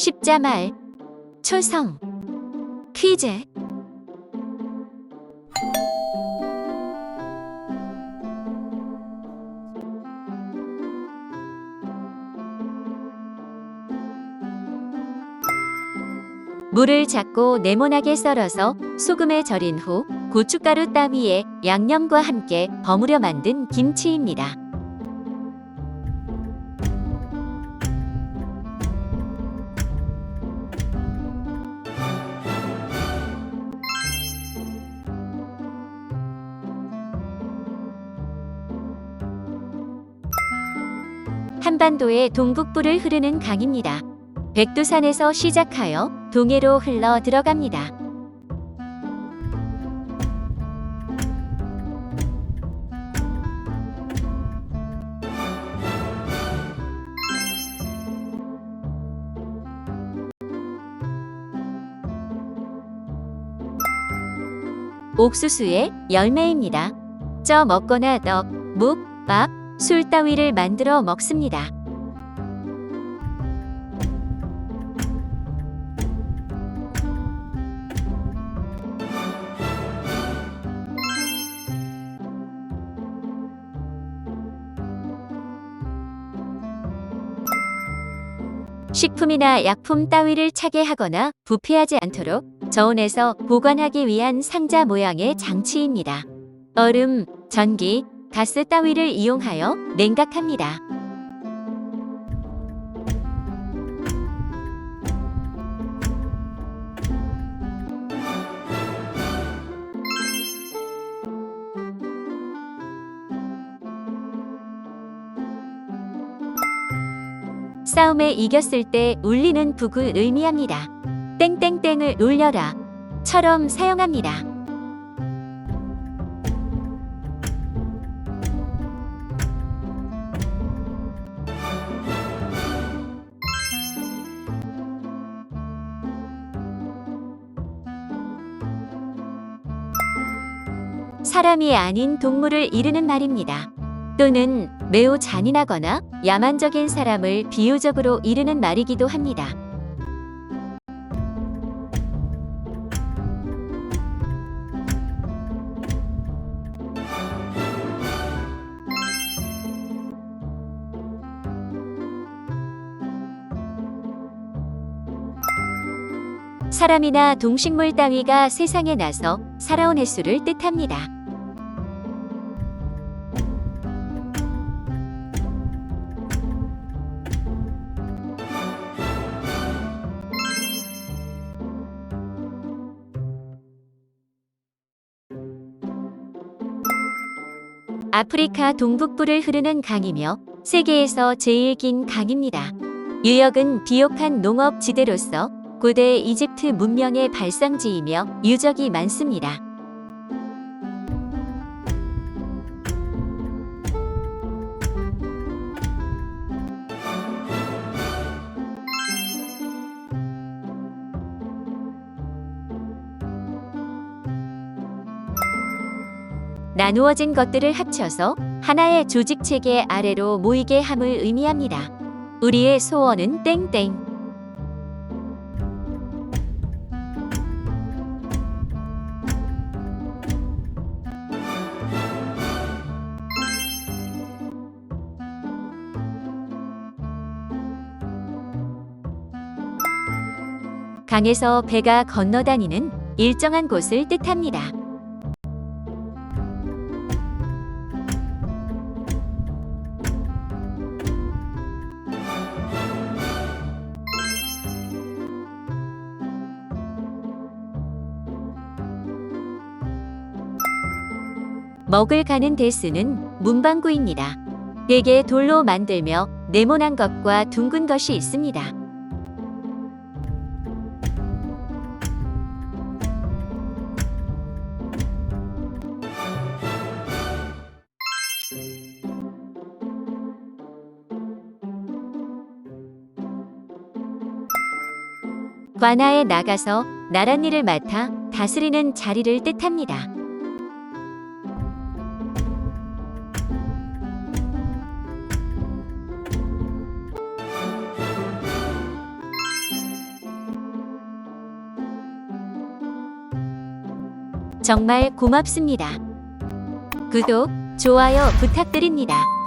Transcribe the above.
십자말, 초성, 퀴즈. 물을 작고 네모나게 썰어서 소금에 절인 후 고춧가루 따위에 양념과 함께 버무려 만든 김치입니다. 한반도의 동북부를 흐르는 강입니다. 백두산에서 시작하여 동해로 흘러 들어갑니다. 옥수수의 열매입니다. 쪄 먹거나 떡, 묵, 밥, 술 따위를 만들어 먹습니다. 식품이나 약품 따위를 차게 하거나 부패하지 않도록 저온에서 보관하기 위한 상자 모양의 장치입니다. 얼음, 전기, 가스 따위를 이용하여 냉각합니다. 싸움에 이겼을 때 울리는 북을 의미합니다. 땡땡땡을 울려라. 처럼 사용합니다. 사람이 아닌 동물을 이르는 말입니다. 또는 매우 잔인하거나 야만적인 사람을 비유적으로 이르는 말이기도 합니다. 사람이나 동식물 따위가 세상에 나서 살아온 횟수를 뜻합니다. 아프리카 동북부를 흐르는 강이며 세계에서 제일 긴 강입니다. 유역은 비옥한 농업 지대로서 고대 이집트 문명의 발상지이며 유적이 많습니다. 나누어진 것들을 합쳐서 하나의 조직 체계 아래로 모이게 함을 의미합니다. 우리의 소원은 땡땡. 강에서 배가 건너다니는 일정한 곳을 뜻합니다. 먹을 가는 대수는 문방구입니다. 대개 돌로 만들며 네모난 것과 둥근 것이 있습니다. 관아에 나가서 나란 일을 맡아 다스리는 자리를 뜻합니다. 정말 고맙습니다. 구독, 좋아요 부탁드립니다.